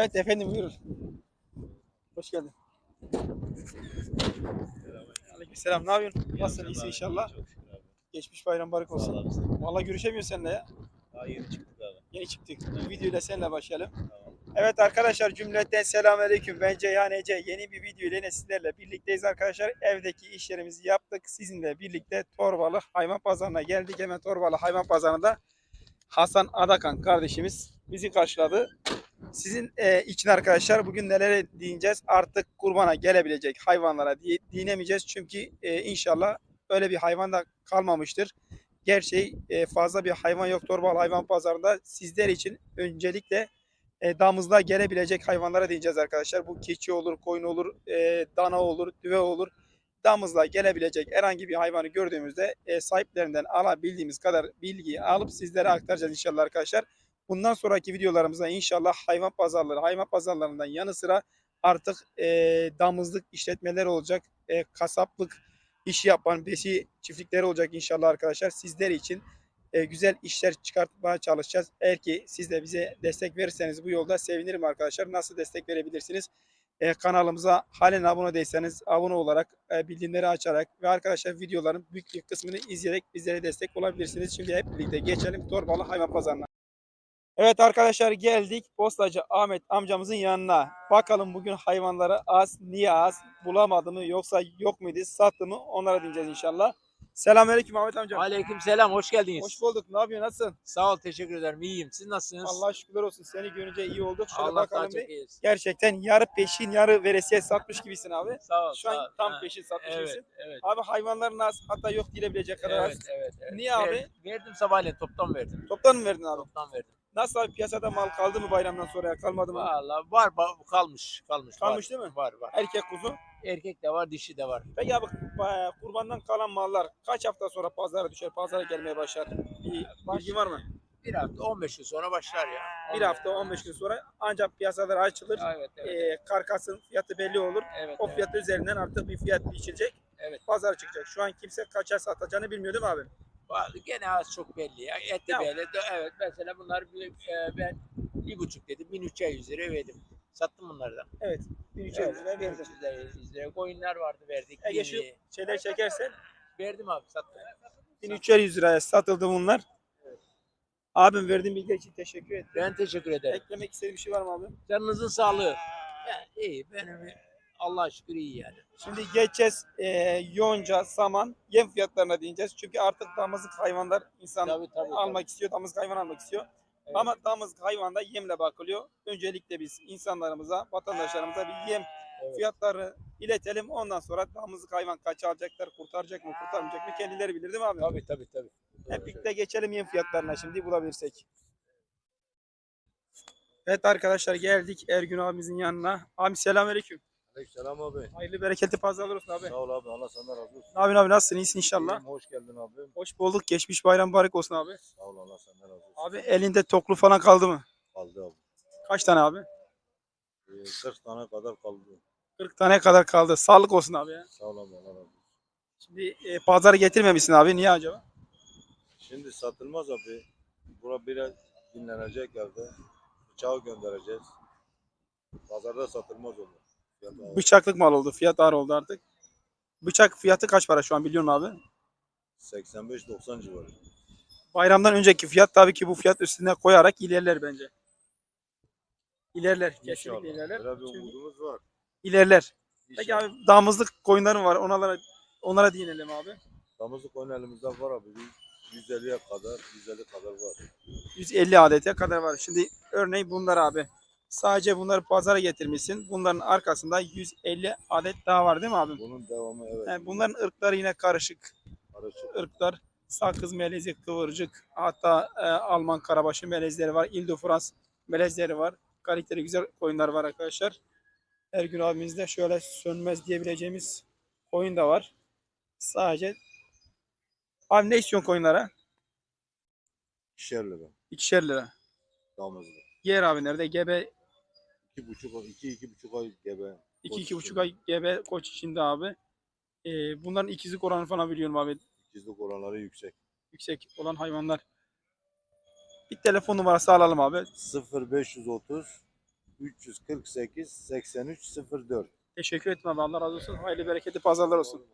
Evet efendim buyurun. Hoş geldin. Aleykümselam. Ne yapıyorsun? Nasılsın? İyisin inşallah. Geçmiş bayram barık olsun. Vallahi görüşemiyoruz seninle ya. Daha yeni çıktık abi. Yeni çıktık. Bu videoyla seninle başlayalım. Tamam. Evet arkadaşlar cümleten selamünaleyküm. Ben Ceyhan Ece. Yeni bir video ile yine sizlerle birlikteyiz arkadaşlar. Evdeki işlerimizi yaptık. Sizinle birlikte Torbalı Hayvan Pazarı'na geldik. Hemen Torbalı Hayvan Pazarı'nda Hasan Adakan kardeşimiz bizi karşıladı. Sizin e, için arkadaşlar bugün nelere değineceğiz? Artık kurbana gelebilecek hayvanlara diye değinemeyeceğiz. Çünkü e, inşallah öyle bir hayvan da kalmamıştır. Gerçeği e, fazla bir hayvan yok Torbalı Hayvan Pazarı'nda. Sizler için öncelikle e, damızlığa gelebilecek hayvanlara değineceğiz arkadaşlar. Bu keçi olur, koyun olur, e, dana olur, düve olur. Damızlığa gelebilecek herhangi bir hayvanı gördüğümüzde e, sahiplerinden alabildiğimiz kadar bilgiyi alıp sizlere aktaracağız inşallah arkadaşlar. Bundan sonraki videolarımızda inşallah hayvan pazarları, hayvan pazarlarından yanı sıra artık e, damızlık işletmeleri olacak, e, kasaplık işi yapan besi çiftlikleri olacak inşallah arkadaşlar. Sizler için e, güzel işler çıkartmaya çalışacağız. Eğer ki siz de bize destek verirseniz bu yolda sevinirim arkadaşlar. Nasıl destek verebilirsiniz? E, kanalımıza halen abone değilseniz abone olarak, e, bildirimleri açarak ve arkadaşlar videoların büyük bir kısmını izleyerek bizlere destek olabilirsiniz. Şimdi hep birlikte geçelim Torbalı Hayvan Pazarı'na. Evet arkadaşlar geldik Postacı Ahmet amcamızın yanına. Bakalım bugün hayvanlara az, niye az, bulamadı mı yoksa yok muydu, sattı mı onlara diyeceğiz inşallah. Selamünaleyküm Ahmet amcam. Aleyküm selam, hoş geldiniz. Hoş bulduk. Ne yapıyorsun? Nasılsın? Sağ ol, teşekkür ederim. İyiyim. Siz nasılsınız? Allah şükürler olsun. Seni görünce iyi olduk. Şöyle Allah bakalım bir. iyiyiz. Gerçekten yarı peşin yarı veresiye satmış gibisin abi. Sağ ol. Şu sağ ol. an tam Ha, peşin satmış Evet, gibisin. evet. Abi hayvanların az hatta yok diyebilecek kadar Evet, az. evet, evet. Niye abi? Ver- verdim sabahleyin, toptan verdim. Toptan mı verdin abi? Toptan verdim. Nasıl abi piyasada mal kaldı mı bayramdan sonra ya? Kalmadı mı? Valla var, ba- kalmış, kalmış. Kalmış var. değil mi? Var, var. Erkek kuzu. Erkek de var, dişi de var. Peki abi ba- kurbandan kalan mallar kaç hafta sonra pazara düşer? Pazara gelmeye başlar. Bir bilgi var mı? Bir hafta, 15 gün sonra başlar ya. Bir hafta 15 gün sonra ancak piyasalar açılır. Evet, evet. Ee, karkasın fiyatı belli olur. evet, O evet, fiyat üzerinden artık bir fiyat biçilecek. evet. Pazar çıkacak. Şu an kimse kaça satacağını bilmiyor değil mi abi? Gene az çok belli ya. Et de Ya. belli. Evet, mesela bunlar bir, e, ben bir buçuk dedim, 1300 lira verdim. Sattım bunlardan. Evet. 1300 lira verdim. 1300 lira, 100 lira. Koyunlar vardı verdik. Ege şu yeni. şeyler çekersen Verdim abi, sattım. 1300 liraya satıldı bunlar. Abim verdiğin bilgi için teşekkür ederim. Ben teşekkür ederim. Eklemek istediğin bir şey var mı abi? Canınızın sağlığı. Yani iyi. Benim Allah'a şükür iyi yani. Şimdi geçeceğiz e, yonca, saman, yem fiyatlarına değineceğiz. Çünkü artık damızlık hayvanlar insan Tabii tabii. almak istiyor, damızlık hayvan almak istiyor. Evet. Ama damızlık hayvanda yemle bakılıyor. Öncelikle biz insanlarımıza, vatandaşlarımıza bir yem Evet. fiyatlarını iletelim. Ondan sonra damızlık hayvan kaç alacaklar, kurtaracak mı, kurtarmayacak mı kendileri bilir değil mi abi? Tabii tabii tabii. Hep birlikte geçelim yem fiyatlarına şimdi bulabilirsek. Evet arkadaşlar geldik Ergün abimizin yanına. Abi selamünaleyküm. Aleykümselam abi. Hayırlı bereketli pazarlar olsun abi. Sağ ol abi. Allah senden razı olsun. Yapıyorsun abi nasılsın? İyisin inşallah. İyiyim, hoş geldin abi. Hoş bulduk. Geçmiş bayram mübarek olsun abi. Sağ ol Allah senden razı olsun. Abi elinde toklu falan kaldı mı? Kaldı abi. Kaç tane abi? Ee, 40 tane kadar kaldı. 40 tane kadar kaldı. Sağlık olsun abi ya. Sağ ol abi Allah razı olsun. Şimdi e, pazarı getirmemişsin abi. Niye acaba? Şimdi satılmaz abi. Bura biraz dinlenecek yerde. Bıçağı göndereceğiz. Pazarda satılmaz olur. Bıçaklık mal oldu. Fiyat ağır oldu artık. Bıçak fiyatı kaç para şu an biliyor musun abi? 85-90 civarı. Bayramdan önceki fiyat tabii ki bu fiyat üstüne koyarak ilerler bence. İlerler. Kesinlikle İnşallah. ilerler. Böyle bir Çünkü umudumuz var. İlerler. Peki İnşallah. abi damızlık koyunların var. Onlara onlara değinelim abi. Damızlık oyun elimizde var abi. Bir 150'ye kadar, 150 kadar var. 150 adete kadar var. Şimdi örneğin bunlar abi. Sadece bunları pazara getirmişsin. Bunların arkasında 150 adet daha var değil mi abi? Bunun devamı evet. Yani bunların ırkları yine karışık. Karışık. ırklar. Sakız melezi, kıvırcık, hatta e, Alman karabaşı melezleri var. İl de France melezleri var. Kaliteli güzel koyunlar var arkadaşlar. Ergün abimizde şöyle sönmez diyebileceğimiz koyun da var. Sadece Abi ne istiyorsun koyunlara? İkişer lira. İkişer lira. Damızlık. Yer abi nerede? Gebe İki buçuk, iki, iki buçuk ay gebe. iki iki buçuk ay gebe koç içinde abi. E, bunların ikizlik oranı falan biliyorum abi. İkizlik oranları yüksek. Yüksek olan hayvanlar. Bir telefon numarası alalım abi. 0530 348 83 04. Teşekkür ederim abi. Allah razı olsun. Hayırlı bereketli pazarlar olsun.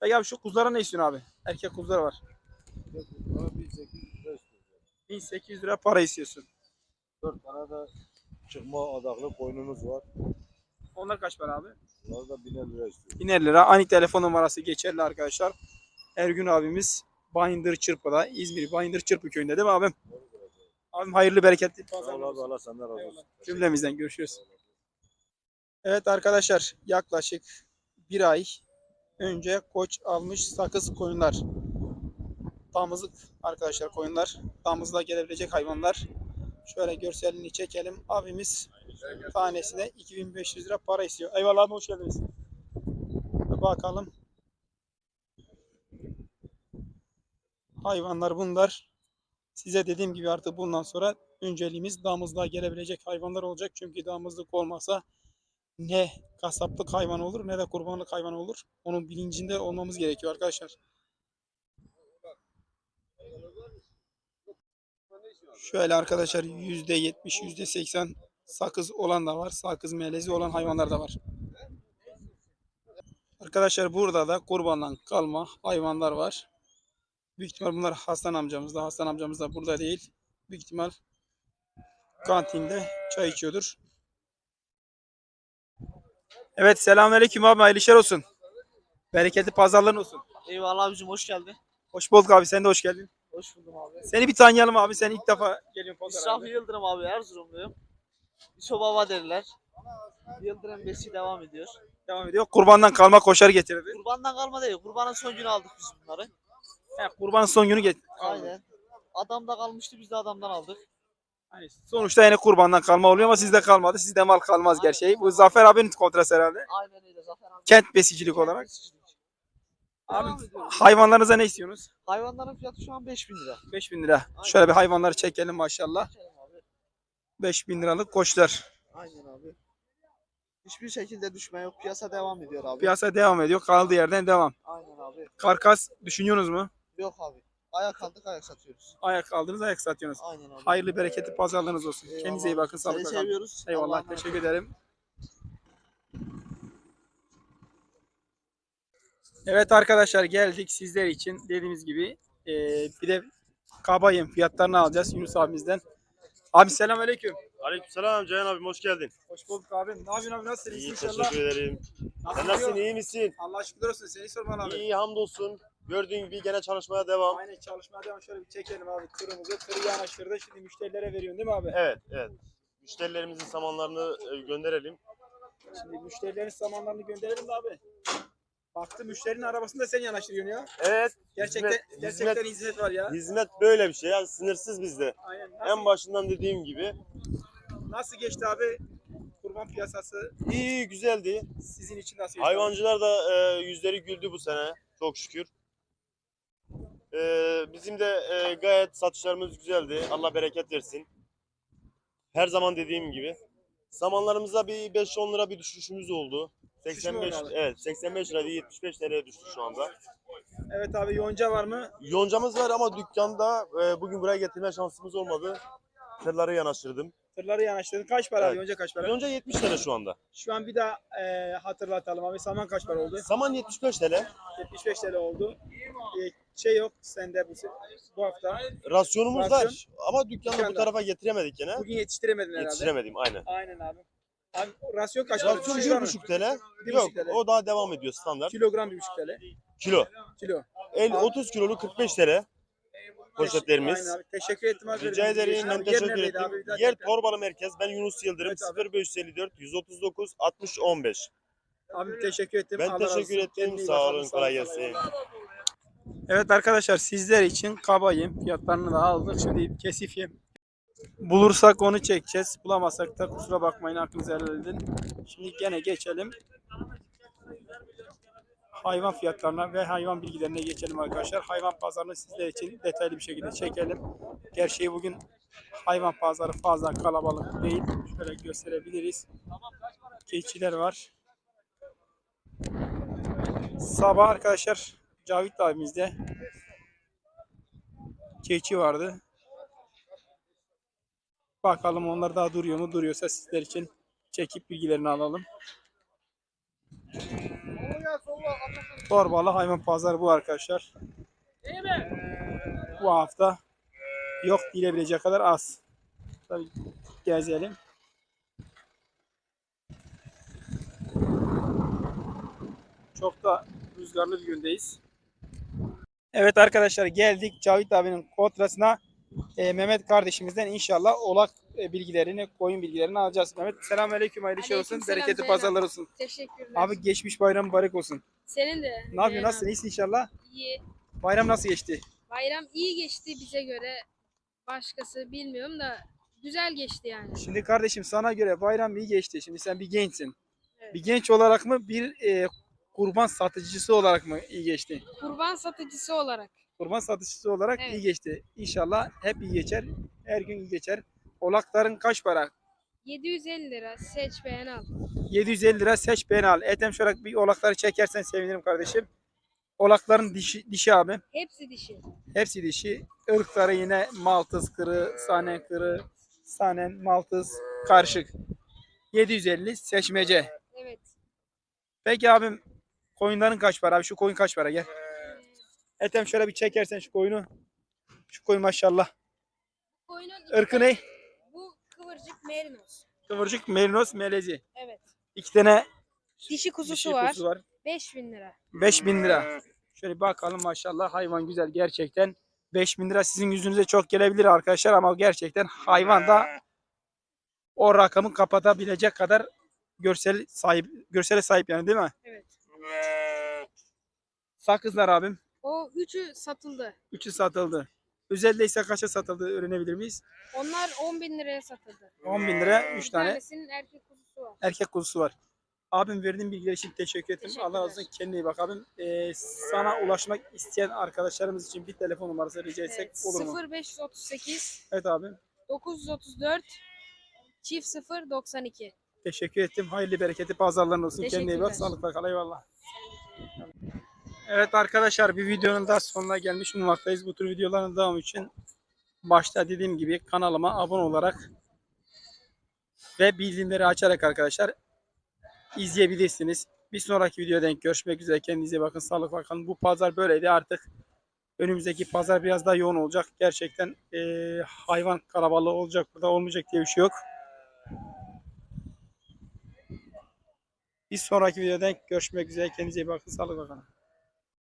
Peki abi şu kuzulara ne istiyorsun abi? Erkek kuzular var. Bana 1800 lira istiyor. 1800 lira para istiyorsun. 4 tane de çıkma adaklı koyunumuz var. Onlar kaç para abi? Bunlar da 1000 lira istiyor. 1000 lira. Aynı telefon numarası geçerli arkadaşlar. Ergün abimiz Bayındır Çırpı'da. İzmir Bayındır Çırpı köyünde değil mi abim? Abim hayırlı bereketli pazarlar olsun. Allah senden razı olsun. Cümlemizden görüşürüz. Evet arkadaşlar yaklaşık bir ay önce koç almış sakız koyunlar. Damızlık arkadaşlar koyunlar. Damızlığa gelebilecek hayvanlar. Şöyle görselini çekelim. Abimiz tanesine 2500 lira para istiyor. Eyvallah abi hoş geldiniz. Bakalım. Hayvanlar bunlar. Size dediğim gibi artık bundan sonra önceliğimiz damızlığa gelebilecek hayvanlar olacak. Çünkü damızlık olmasa ne kasaplık hayvan olur ne de kurbanlık hayvan olur. Onun bilincinde olmamız gerekiyor arkadaşlar. Şöyle arkadaşlar %70, %80 sakız olan da var. Sakız melezi olan hayvanlar da var. Arkadaşlar burada da kurbandan kalma hayvanlar var. Büyük ihtimal bunlar Hasan amcamız da. Hasan amcamız da burada değil. Büyük ihtimal kantinde çay içiyordur. Evet selamünaleyküm abi hayırlı işler olsun. Bereketli pazarların olsun. Eyvallah abicim hoş geldin. Hoş bulduk abi sen de hoş geldin. Hoş buldum abi. Seni bir tanıyalım abi sen ilk defa geliyorsun pazara. İsraf. Yıldırım abi Erzurumluyum. İso Baba derler. Yıldırım besi devam ediyor. Devam ediyor. Kurbandan kalma koşar getirdi. Kurbandan kalma değil. Kurbanın son günü aldık biz bunları. He, kurban son günü get. Aynen. Adamda kalmıştı biz de adamdan aldık. Hani sonuçta yine kurbandan kalma oluyor ama sizde kalmadı. Sizde mal kalmaz gerçeği. Bu Zafer abinin kontrası herhalde. Aynen öyle Zafer abi. Kent besicilik olarak. Devam Abi hayvanlarınıza ne istiyorsunuz? Hayvanların fiyatı şu an 5000 lira. 5000 lira. Şöyle bir hayvanları çekelim maşallah. Geçelim abi. 5000 liralık koçlar. Aynen abi. Hiçbir şekilde düşme yok. Piyasa devam ediyor abi. Piyasa devam ediyor. Kaldığı yerden devam. Aynen abi. Karkas düşünüyorsunuz mu? Yok abi. Ayak aldık ayak satıyoruz. Ayak aldınız ayak satıyorsunuz. Aynen abi. Hayırlı bereketli pazarlarınız olsun. Eyvallah. Kendinize iyi bakın. Sağlıkla kalın. seviyoruz. Eyvallah. Emanet Teşekkür ederim. Evet arkadaşlar geldik sizler için dediğimiz gibi eee, bir de kabayım fiyatlarını alacağız Yunus abimizden. Abi selamünaleyküm. Aleykümselam Ceyhan abim hoş geldin. Hoş bulduk abi. Ne yapıyorsun abi? Nasılsın? İyi inşallah. teşekkür ederim. Nasıl Sen nasılsın gidiyor? iyi misin? Allah şükür olsun. Seni sormalı abi. İyi hamdolsun. Gördüğün gibi gene çalışmaya devam. Aynen çalışmaya devam. Şöyle bir çekelim abi tırımızı. Tırı yanaştırdı. Şimdi müşterilere veriyorsun değil mi abi? Evet evet. Müşterilerimizin samanlarını e, gönderelim. Şimdi müşterilerin zamanlarını gönderelim de abi. Baktı müşterinin arabasını da sen yanaştırıyorsun ya. Evet. Gerçekten hizmet, gerçekten hizmet, hizmet var ya. hizmet böyle bir şey ya sınırsız bizde. Aynen. En başından dediğim gibi. nasıl geçti abi kurban piyasası? İyi güzeldi. Sizin için nasıl geçti? Hayvancılar da e, yüzleri güldü bu sene. Çok şükür. E, bizim de e, gayet satışlarımız güzeldi. Allah bereket versin. Her zaman dediğim gibi. Samanlarımızda bir 5-10 lira bir düşüşümüz oldu. Düşüş mü 85 oldu abi? evet 85 lira değil 75 liraya düştü şu anda. Evet abi yonca var mı? Yoncamız var ama dükkanda e, bugün buraya getirme şansımız olmadı. Tırları yanaştırdım. Tırları yanaştırdın. Kaç para abi? Evet. Yonca kaç para? Yonca 70 lira şu anda. Şu an bir daha e, hatırlatalım abi. Saman kaç para oldu? Saman 75 TL. 75 TL oldu. E, şey yok sende bu, bu hafta. Rasyonumuz Rasyon. var ama dükkanda bu Dükkanda. tarafa getiremedik gene. Bugün yetiştiremedin herhalde. Yetiştiremedim aynen. Aynen abi. Abi rasyon kaç? Rasyon Düşüş var mı? 1,5 TL. Bir Yok buçuk TL. o daha devam ediyor standart. Kilogram 1,5 TL. Kilo. Kilo. El Abi. 30 kilolu 45 TL. Poşetlerimiz. Aynen abi. Teşekkür ettim abi. Rica ederim ben teşekkür ettim. Bir Yer. Torbalı Merkez. Ben Yunus Yıldırım. Evet abi. 0554 139 60 15. Abi teşekkür ettim. Ben Allah razı teşekkür olsun. ettim. Kendine iyi Sağ olun. Kolay gelsin. Evet arkadaşlar sizler için kabayım fiyatlarını da aldık. Şimdi kesif yem. Bulursak onu çekeceğiz. Bulamazsak da kusura bakmayın aklınızı helal edin. Şimdi gene geçelim. Hayvan fiyatlarına ve hayvan bilgilerine geçelim arkadaşlar. Hayvan pazarını sizler için detaylı bir şekilde çekelim. Gerçeği bugün hayvan pazarı fazla kalabalık değil. Şöyle gösterebiliriz. Keçiler var. Sabah arkadaşlar Cavit abimizde keçi vardı. Bakalım onlar daha duruyor mu? Duruyorsa sizler için çekip bilgilerini alalım. Torbalı hayvan pazarı bu arkadaşlar. Bu hafta yok diyebilecek kadar az. Tabii gezelim. Çok da rüzgarlı bir gündeyiz. Evet arkadaşlar geldik Cavit abinin kontrasına. Ee, Mehmet kardeşimizden inşallah olak e, bilgilerini, koyun bilgilerini alacağız. Mehmet selamünaleyküm hayırlı işler olsun. Aleykümselam Bereketli Zeynep. pazarlar olsun. Teşekkürler. Abi geçmiş bayram mübarek olsun. Senin de. Ne yapıyorsun? Zeynep. Nasılsın? İyisin inşallah. İyi. Bayram nasıl geçti? Bayram iyi geçti bize göre. Başkası bilmiyorum da güzel geçti yani. Şimdi kardeşim sana göre bayram iyi geçti. Şimdi sen bir gençsin. Evet. Bir genç olarak mı bir e, kurban satıcısı olarak mı iyi geçti? Kurban satıcısı olarak. Kurban satıcısı olarak Evet. iyi geçti. İnşallah hep iyi geçer. Her gün iyi geçer. Olakların kaç para? 750 lira seç beğen al. 750 lira seç beğen al. Etem şöyle bir olakları çekersen sevinirim kardeşim. Olakların dişi, dişi abi. Hepsi dişi. Hepsi dişi. Irkları yine Maltız kırı, Sanen kırı, Sanen, Maltız karışık. 750 seçmece. Evet. Peki abim koyunların kaç para abi? Şu koyun kaç para gel. Etem şöyle bir çekersen şu koyunu. Şu koyun maşallah. Koyunun Irkı ne? Bu kıvırcık merinos. Kıvırcık, merinos, melezi. Evet. İki tane Dişi kuzusu dişi var. kuzusu var. 5000 lira. 5000 lira. Şöyle bir bakalım maşallah hayvan güzel gerçekten. 5000 lira sizin yüzünüze çok gelebilir arkadaşlar ama gerçekten hayvan da o rakamı kapatabilecek kadar görsel sahip görsele sahip yani değil mi? Evet. Sakızlar abim. O üçü satıldı. Üçü satıldı. Özelde ise kaça satıldı öğrenebilir miyiz? Onlar 10 bin liraya satıldı. 10 bin lira 3 Bir tane tanesinin erkek kuzusu var. erkek kuzusu var. Abim verdiğin bilgiler için teşekkür ederim. Allah razı olsun. Kendine iyi bak abim. Ee, sana ulaşmak isteyen arkadaşlarımız için bir telefon numarası rica etsek Evet. olur mu? 0538 Evet abim. 934 çift 0 92. Teşekkür ettim. Hayırlı bereketli pazarların olsun. Kendine iyi bak. Sağlıkla kal. Eyvallah. Evet arkadaşlar bir videonun daha sonuna gelmiş bulunmaktayız. Bu tür videoların devamı için başta dediğim gibi kanalıma abone olarak ve bildirimleri açarak arkadaşlar izleyebilirsiniz. Bir sonraki videoda denk görüşmek üzere. Kendinize bakın. Sağlıkla kalın. Bu pazar böyleydi. Artık önümüzdeki pazar biraz daha yoğun olacak. Gerçekten eee, hayvan kalabalığı olacak. Burada olmayacak diye bir şey yok. Bir sonraki videoda görüşmek üzere. Kendinize iyi bakın. Sağlıkla kalın.